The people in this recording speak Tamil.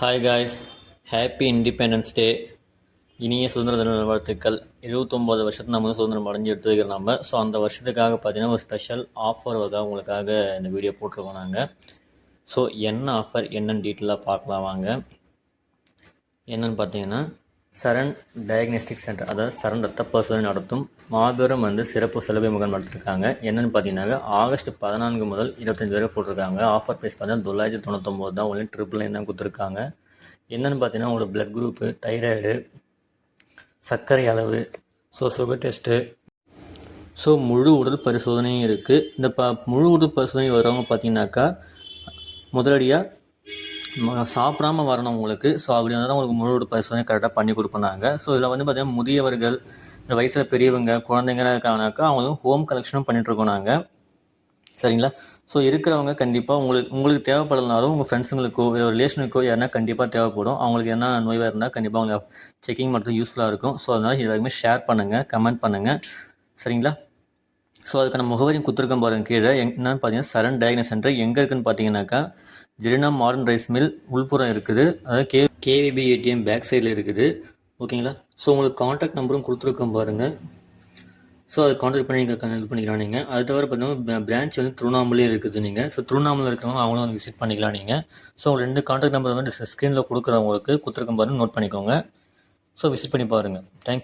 Hi guys happy independence day இனிய சுதந்திர தின நல்வாழ்த்துக்கள். எழுபத்தொம்போது வருஷத்துக்கு நம்ம சுதந்திரம் அடைஞ்சு எடுத்து நம்ம ஸோ அந்த வருஷத்துக்காக பார்த்தீங்கன்னா ஒரு ஸ்பெஷல் ஆஃபர் தான் உங்களுக்காக இந்த வீடியோ போட்டிருக்கோம் நாங்கள் ஸோ என்ன ஆஃபர் என்னென்னு டீட்டெயிலாக பார்க்கலாம் வாங்க. என்னென்னு பார்த்தீங்கன்னா சரண் டயக்னோஸ்டிக் சென்டர் அதாவது சரண் ரத்த பரிசோதனை நடத்தும் மாபெரும் வந்து சிறப்பு சலுகை முகாம் நடத்திருக்காங்க. என்னென்னு பார்த்தீங்கன்னா ஆகஸ்ட் பதினான்கு முதல் இருபத்தஞ்சி வரை போட்டிருக்காங்க. ஆஃபர் ப்ரைஸ் பார்த்தீங்கன்னா தொள்ளாயிரத்தி தொண்ணூத்தொம்பது தான் ஒன்லி ட்ரிபிள் நைன் தான் கொடுத்துருக்காங்க. என்னென்னு பார்த்தீங்கன்னா உங்களோட ப்ளட் குரூப்பு தைராய்டு சர்க்கரை அளவு ஸோ சுகர் டெஸ்ட்டு ஸோ முழு உடல் பரிசோதனையும் இருக்குது இந்த ப முழு உடல் பரிசோதனை வரவங்க பார்த்தீங்கன்னாக்கா முதலடியாக சாப்பிடாம வரணும் உங்களுக்கு. ஸோ அப்படி இருந்தால் தான் உங்களுக்கு முழு பரிசோதனை கரெக்டாக பண்ணி கொடுப்பாங்க ஸோ இதில் வந்து பார்த்தீங்கன்னா முதியவர்கள் இந்த வயசில் பெரியவங்க குழந்தைங்கலாம் இருக்காங்கனாக்கா அவங்களும் ஹோம் கலெக்ஷனும் பண்ணிகிட்ருக்கோம் நாங்கள் சரிங்களா? ஸோ இருக்கிறவங்க கண்டிப்பாக உங்களுக்கு உங்களுக்கு தேவைப்படலனாலும் உங்கள் ஃப்ரெண்ட்ஸுங்களுக்கோ இல்லை ரிலேஷனுக்கோ யாருனா கண்டிப்பாக தேவைப்படும். அவங்களுக்கு என்ன நோய் இருந்தால் கண்டிப்பாக அவங்க செக்கிங் பண்ணுறது யூஸ்ஃபுல்லாக இருக்கும். ஸோ அதனால் எல்லாருமே ஷேர் பண்ணுங்கள் கமெண்ட் பண்ணுங்கள் சரிங்களா? ஸோ அதுக்கான முகவரியும் கொடுத்துருக்கோம் பாருங்க கீழே. என்னன்னு பார்த்தீங்கன்னா சரண் டயக்னஸ் சென்டர் எங்கே இருக்குன்னு பார்த்தீங்கன்னாக்கா ஜெரினா மாடர்ன் ரைஸ் மில் உள்புறம் இருக்குது. அதாவது கே கேவிபி ஏடிஎம் பேக் சைடில் இருக்குது. ஓகேங்களா ஸோ உங்களுக்கு காண்டாக்ட் நம்பரும் கொடுத்துருக்கோம் பாருங்கள் ஸோ அதை காண்டாக்ட் பண்ணி நீங்கள் இது பண்ணிக்கலாம் நீங்கள் அது தவிர பார்த்தீங்கன்னா பிரான்ச் வந்து திருவண்ணாமலையும் இருக்குது நீங்கள் ஸோ திருவண்ணாமலை இருக்கிறவங்க அவங்களும் வந்து விசிட் பண்ணிக்கலாம் நீங்கள் ஸோ ரெண்டு காண்டாக்ட் நம்பர் வந்து ஸ்க்ரீனில் கொடுக்குறவங்களுக்கு கொடுத்துருக்கோம் பாருங்கள் நோட் பண்ணிக்கோங்க. ஸோ விசிட் பண்ணி பாருங்கள் தேங்க்யூ